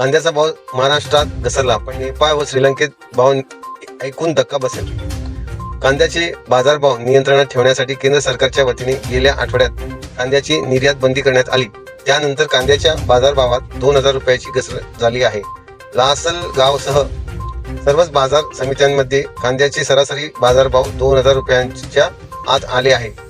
कांद्याचा भाव महाराष्ट्रात घसरला पण नेपाळ व श्रीलंकेत भाव ऐकून धक्का बसेल. कांद्याचे बाजारभाव नियंत्रणात ठेवण्यासाठी केंद्र सरकारच्या वतीने गेल्या आठवड्यात कांद्याची निर्यात बंदी करण्यात आली. त्यानंतर कांद्याच्या बाजारभावात दोन हजार रुपयाची घसरण झाली आहे. लासलगावसह सर्वच बाजार समित्यांमध्ये कांद्याचे सरासरी बाजारभाव दोन हजार रुपयांच्या आत आले आहे.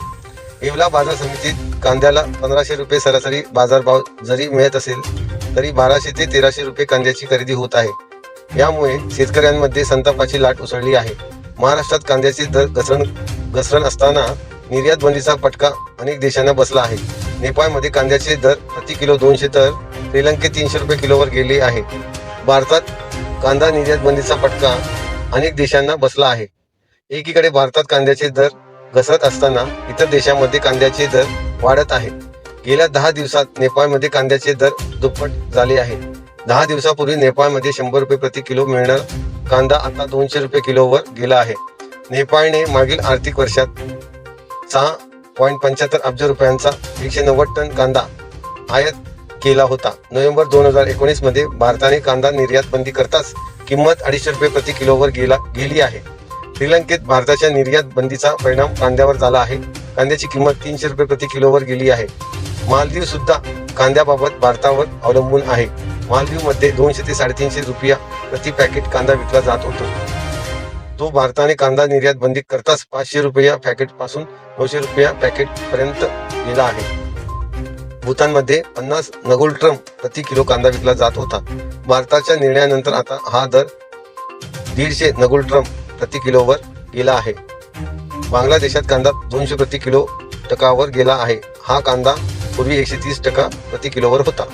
येवला बाजार समितीत कांद्याला पंधराशे रुपये सरासरी बाजारभाव जरी मिळत असेल तरी बाराशे ते तेराशे रुपये कांद्याची खरेदी होत आहे. यामुळे शेतकऱ्यांमध्ये संतापाची लाट उसळली आहे. महाराष्ट्रात कांद्याचे दर घसरण घसरण असताना निर्यात बंदीचा फटका अनेक देशांना बसला आहे. नेपाळमध्ये कांद्याचे दर प्रति किलो दोनशे तर श्रीलंकेत तीनशे रुपये किलोवर गेले आहे. भारतात कांदा निर्यात बंदीचा फटका अनेक देशांना बसला आहे. एकीकडे भारतात कांद्याचे दर घसरत असताना इतर देशांमध्ये कांद्याचे दर वाढत आहे गेल्या दहा दिवसात नेपाळमध्ये कांद्याचे दर दुप्पट झाले आहे दहा दिवसापूर्वी नेपाळमध्ये शंभर रुपये प्रति किलो मिळणार कांदा आता दोनशे रुपये किलोवर गेला आहे. नेपाळने मागील आर्थिक वर्षात सहा पॉईंट पंच्याहत्तर अब्ज रुपयांचा एकशे नव्वद टन कांदा आयात केला होता. नोव्हेंबर दोन हजार एकोणीसमध्ये भारताने कांदा निर्यात बंदी करताच किंमत अडीचशे रुपये प्रति किलोवर गेला गेली आहे. श्रीलंकेत भारताच्या निर्यात बंदीचा परिणाम कांद्यावर झाला आहे. कांद्याची किंमत तीनशे रुपये प्रति किलोवर गेली आहे. मालदीव सुद्धा कांद्याबाबत भारतावर अवलंबून आहे. मालदीवमध्ये दोनशे ते साडेतीनशे रुपया प्रति पॅकेट कांदा विकला जात होतो. तो भारताने कांदा निर्यात बंदी करताच पाचशे रुपया पॅकेटपासून नऊशे रुपया पॅकेट पर्यंत गेला आहे. भूतानमध्ये पन्नास नगोल ट्रम प्रति किलो कांदा विकला जात होता. भारताच्या निर्णयानंतर आता हा दर दीडशे नगोल ट्रम प्रति किलोवर गेला आहे. बांगलादेशात कांदा दोनशे प्रति किलो टकावर गेला आहे. हा कांदा पूर्वी एकशे तीस टका प्रति किलोवर होता.